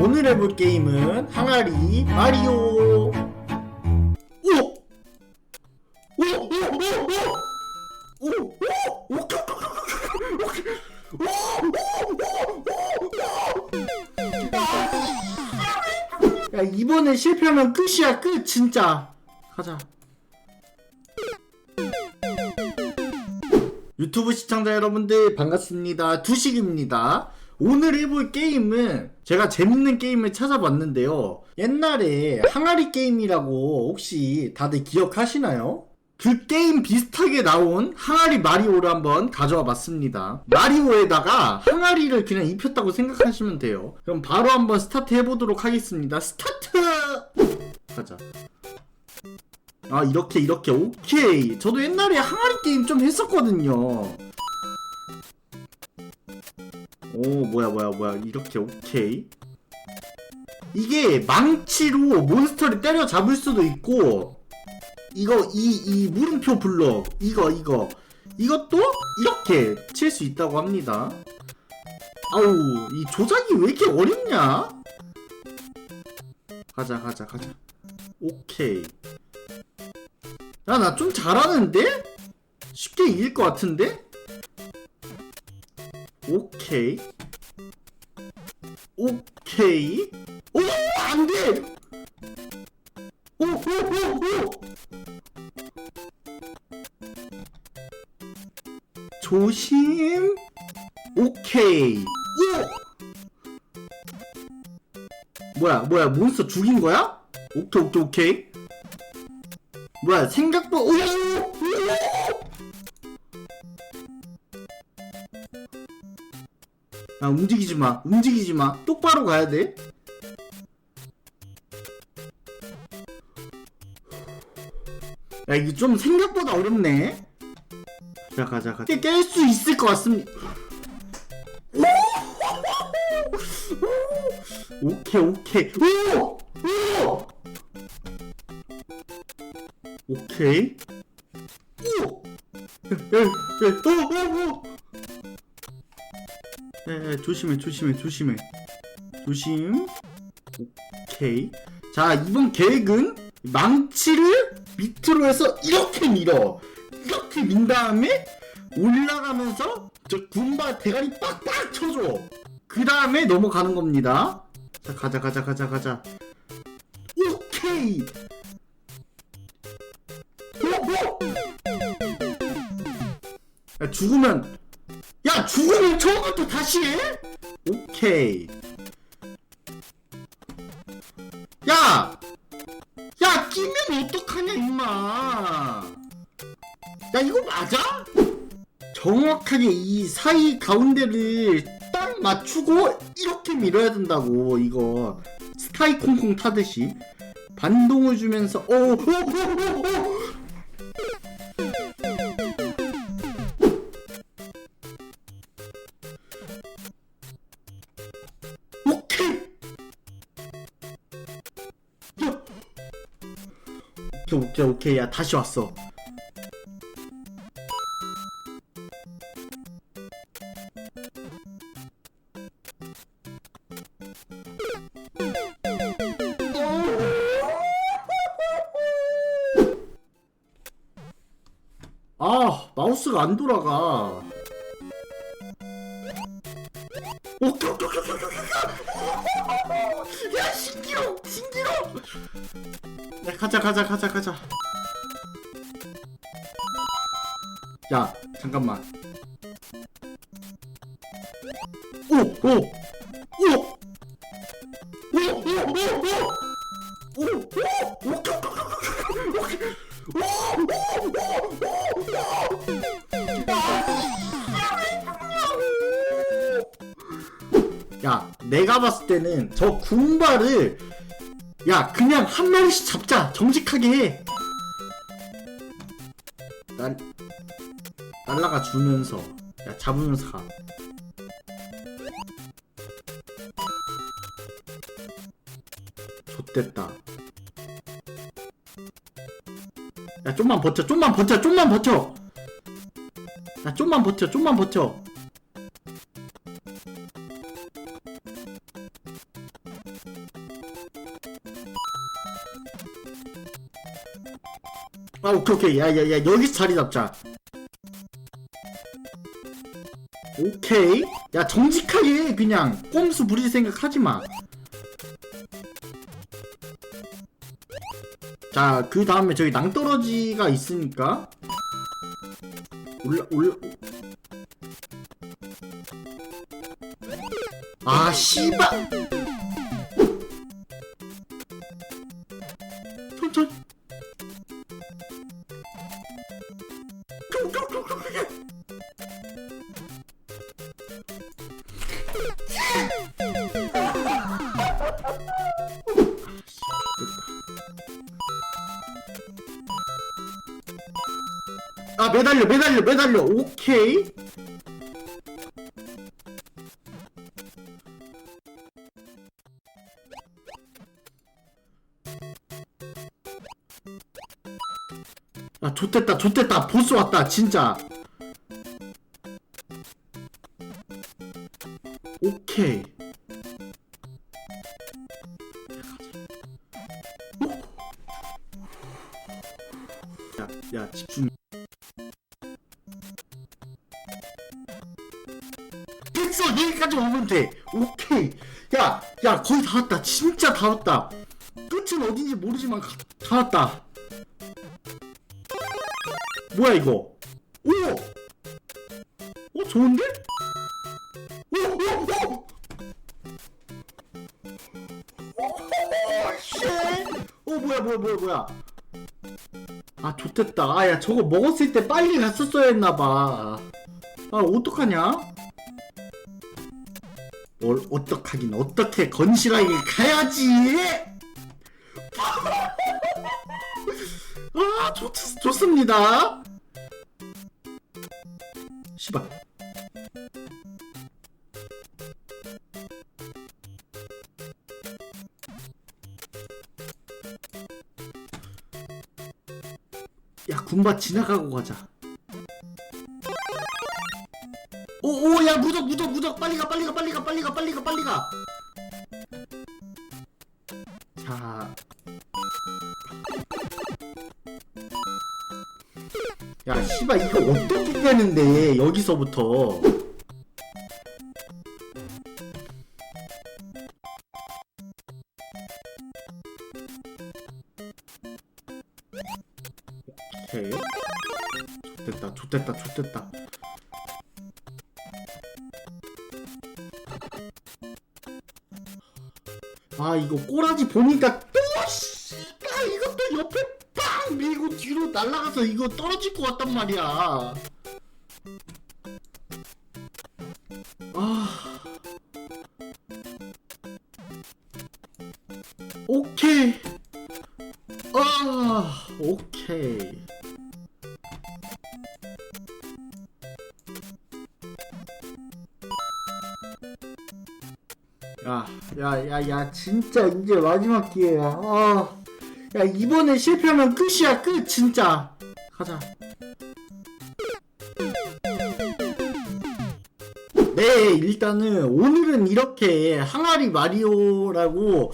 오늘 해볼 게임은 항아리 마리오. 오! 오! 오! 오! 오! 오! 오! 오! 야 이번에 실패하면 끝이야 끝 진짜 가자 유튜브 시청자 여러분들 반갑습니다 두식입니다 오늘 해볼 게임은 제가 재밌는 게임을 찾아봤는데요. 옛날에 항아리 게임이라고 혹시 다들 기억하시나요? 그 게임 비슷하게 나온 항아리 마리오를 한번 가져와 봤습니다. 마리오에다가 항아리를 그냥 입혔다고 생각하시면 돼요. 그럼 바로 한번 스타트 해보도록 하겠습니다. 스타트! 가자. 아, 이렇게, 이렇게. 오케이. 저도 옛날에 항아리 게임 좀 했었거든요. 뭐야 뭐야 뭐야. 이렇게 오케이. 이게 망치로 몬스터를 때려잡을 수도 있고 이거 이 이 물음표 블럭 이거 이거. 이것도 이렇게 칠 수 있다고 합니다. 아우 이 조작이 왜 이렇게 어렵냐? 가자 가자 가자. 오케이. 야 나 좀 잘하는데? 쉽게 이길 것 같은데? 오케이. 오케이. 오, 안 돼! 오, 오, 오, 오! 조심. 오케이. 오! 뭐야, 뭐야, 몬스터 죽인 거야? 오케이, 오케이, 오케이. 뭐야, 생각도 오! 야 움직이지 마 움직이지 마 똑바로 가야 돼 야, 이게 좀 생각보다 어렵네. 자, 가자, 가자. 깰 수 있을 것 같습니다. 오케이, 오케이. 오! 오! 오케이. 오! 오! 오! 오! 조심해 조심해 조심해. 조심. 오케이. 자 이번 계획은 망치를 밑으로 해서 이렇게 밀어. 이렇게 민 다음에 올라가면서 저 군바 대가리 빡빡 쳐줘. 그 다음에 넘어가는 겁니다. 자 가자 가자 가자 가자. 오케이. 오, 오! 야, 죽으면 야 죽으면 처음부터 다시 해? 오케이 야! 야 끼면 어떡하냐 임마 야 이거 맞아? 정확하게 이 사이 가운데를 딱 맞추고 이렇게 밀어야 된다고 이거 스타이 콩콩 타듯이 반동을 주면서 오오오오오 오케이! 야! 오케이, 오케이, 오케이. 야, 다시 왔어. 아 마우스가 안 돌아가 야 신기록 신기록! 야 가자 가자 가자 가자. 야 잠깐만. 오오! 내가 봤을 때는 저 군발을 야, 그냥 한 마리씩 잡자. 정직하게 해. 날 날라가 주면서 야, 잡으면서 가. 좋됐다. 야, 좀만 버텨. 좀만 버텨. 좀만 버텨. 야, 좀만 버텨. 좀만 버텨. 아 오케이 오케이. 야야야 여기서 자리 잡자. 오케이. 야 정직하게 그냥. 꼼수 부릴 생각 하지마. 자 그 다음에 저기 낭떠러지가 있으니까. 올라 올라. 아 씨발. 천천 아 매달려 매달려 매달려. 오케이. 아 좋됐다 좋됐다. 보스 왔다 진짜 됐어 여기까지 오면 돼 오케이 야야 거의 다 왔다 진짜 다 왔다 끝은 어딘지 모르지만 가- 다 왔다 뭐야 이거 오! 어 좋은데? 오! 오! 오! 오! 쉣! 어 뭐야 뭐야 뭐야 뭐야 아 좋됐다 아야 저거 먹었을 때 빨리 갔었어야 했나봐 아 어떡하냐 뭘 어떡하긴 어떻게 건실하게 가야지. 아 좋, 좋습니다. 씨발. 야 군바 지나가고 가자 야 무적 무적 무적 빨리 가 빨리 가 빨리 가 빨리 가 빨리 가 빨리 가 자. 야, 씨발, 이거 어떻게 되는데, 여기서부터. 오케이. 좋됐다, 좋됐다, 좋됐다. 아, 이거 꼬라지 보니까 또, 씨발, 이것도 옆에 빵! 밀고 뒤로 날아가서 이거 떨어질 것 같단 말이야. 아. 야, 야, 야, 야, 진짜 이제 마지막 기회야. 아, 야, 이번에 실패하면 끝이야, 끝, 진짜. 가자. 네, 일단은 오늘은 이렇게 항아리 마리오라고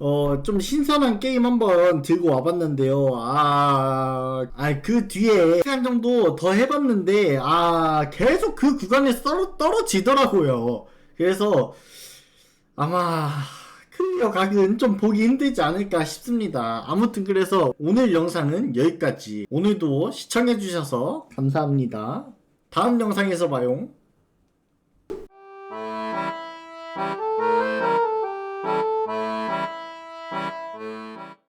어, 좀 신선한 게임 한번 들고 와봤는데요. 아, 아, 그 뒤에 시간 정도 더 해봤는데, 아, 계속 그 구간에 떨어, 떨어지더라고요. 그래서, 아마, 클리어 각은 좀 보기 힘들지 않을까 싶습니다. 아무튼 그래서 오늘 영상은 여기까지. 오늘도 시청해주셔서 감사합니다. 다음 영상에서 봐요.